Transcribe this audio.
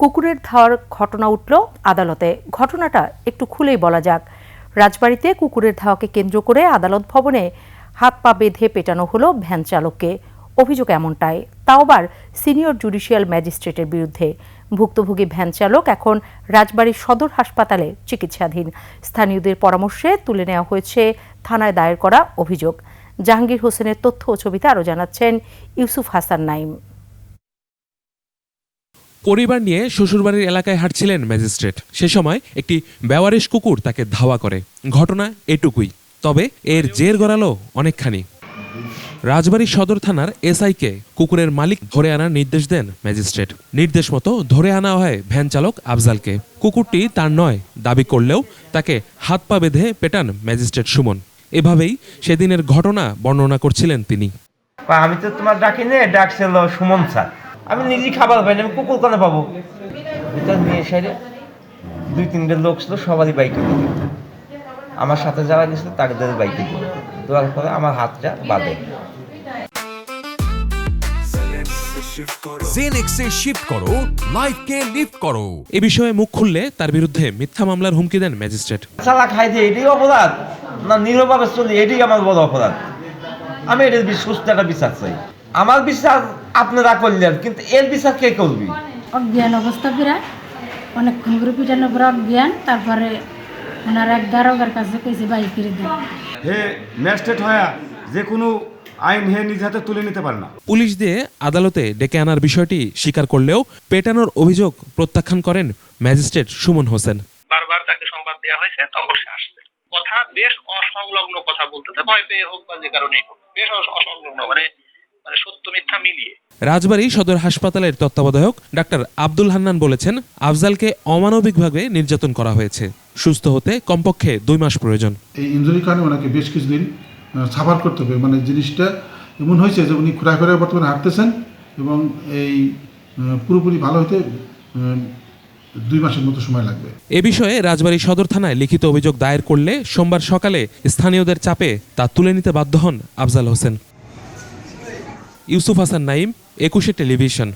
কুকুরের ধাওয়ার ঘটনা উঠল আদালতে। ঘটনাটা একটু খুলেই বলা যাক। রাজবাড়িতে কুকুরের ধাওয়াকে কেন্দ্র করে আদালত ভবনে হাত পা বেঁধে পেটানো হলো ভ্যান চালককে। অভিযোগ এমনটাই। তাও আবার সিনিয়র জুডিশিয়াল ম্যাজিস্ট্রেটের বিরুদ্ধে। ভুক্তভোগী ভ্যান চালক এখন রাজবাড়ির সদর হাসপাতালে চিকিৎসাধীন। স্থানীয়দের পরামর্শে তুলে নেওয়া হয়েছে থানায় দায়ের করা অভিযোগ। জাহাঙ্গীর হোসেনের তথ্য ও ছবিতে আরও জানাচ্ছেন ইউসুফ হাসান নাইম। পরিবার নিয়ে শ্বশুরবাড়ির এলাকায় হাঁটছিলেন ম্যাজিস্ট্রেট। সে সময় একটি বেওয়ারিশ কুকুর তাকে ধাওয়া করে। ঘটনা এটুকুই। তবে এর জের গড়ালো অনেকখানি। রাজবাড়ী সদর থানার এসআইকে কুকুরের মালিক ধরে আনার নির্দেশ দেন ম্যাজিস্ট্রেট। নির্দেশ মতো ধরে আনা হয় ভ্যান চালক আফজালকে। কুকুরটি তার নয়, দাবি করলেও তাকে হাত পা বেঁধে পেটান ম্যাজিস্ট্রেট সুমন। এভাবেই সেদিনের ঘটনা বর্ণনা করছিলেন তিনি। আমি তো তোমার ডাকি নে ডাকছিল সুমন স্যার। আমি নিজেই খাবার পাইনি আমি কুকুর কেন পাবো? নিয়ে সাইডে দুই তিনটে লোক ছিল সবারই বাইকে দিল। আমার সাথে যারা গেছিল তাদের বাইকে দিল। দেওয়ার পরে আমার হাতটা বাঁধে জেনেক্সে শিফট করো লাইফকে লিফট করো। এ বিষয়ে মুখ খুললে তার বিরুদ্ধে মিথ্যা মামলার হুমকি দেন ম্যাজিস্ট্রেট। চালা খাই দিয়ে এটাই অপরাধ না চলি এটাই আমার বড় অপরাধ। আমি এটার বি- সুস্থ একটা বিচার চাই। আমার বিচার আপনারা করলেন কিন্তু এর বিচার কে করবি? অজ্ঞান অবস্থা ফেরা অনেকক্ষণ করে পিটানোর পরে অজ্ঞান তারপরে ওনার এক দারোগার কাছে কইছে বাইক ফিরে দেন। হে ম্যাজিস্ট্রেট হয়ে যে কোনো আইন হে নিজ হাতে তুলে নিতে পারে না। পুলিশ দিয়ে আদালতে ডেকে আনার বিষয়টি স্বীকার করলেও পেটানোর অভিযোগ প্রত্যাখ্যান করেন ম্যাজিস্ট্রেট সুমন হোসেন। বারবার তাকে সংবাদ দেওয়া হয়েছে তখন সে আসছে। কথা বেশ অসংলগ্ন কথা বলতেছে ভয় পেয়ে হোক বা যে কারণেই হোক বেশ অসংলগ্ন মানে মানে সত্য মিথ্যা মিলিয়ে। রাজবাড়ী সদর হাসপাতালের তত্ত্বাবধায়ক ডাক্তার আব্দুল হান্নান বলেছেন আফজালকে অমানবিকভাবে নির্যাতন করা হয়েছে। সুস্থ হতে কমপক্ষে দুই মাস প্রয়োজন। এই ইঞ্জুরির কারণে ওনাকে বেশ কিছুদিন সাফার করতে হবে। মানে জিনিসটা এমন হয়েছে যে উনি ঘোরা ঘুরে বর্তমানে হাঁটতেছেন এবং এই পুরোপুরি ভালো হতে দুই মাসের মতো সময় লাগবে। এ বিষয়ে রাজবাড়ী সদর থানায় লিখিত অভিযোগ দায়ের করলে সোমবার সকালে স্থানীয়দের চাপে তা তুলে নিতে বাধ্য হন আফজাল হোসেন। ইউসুফ হাসান নাইম একুশে টেলিভিশন।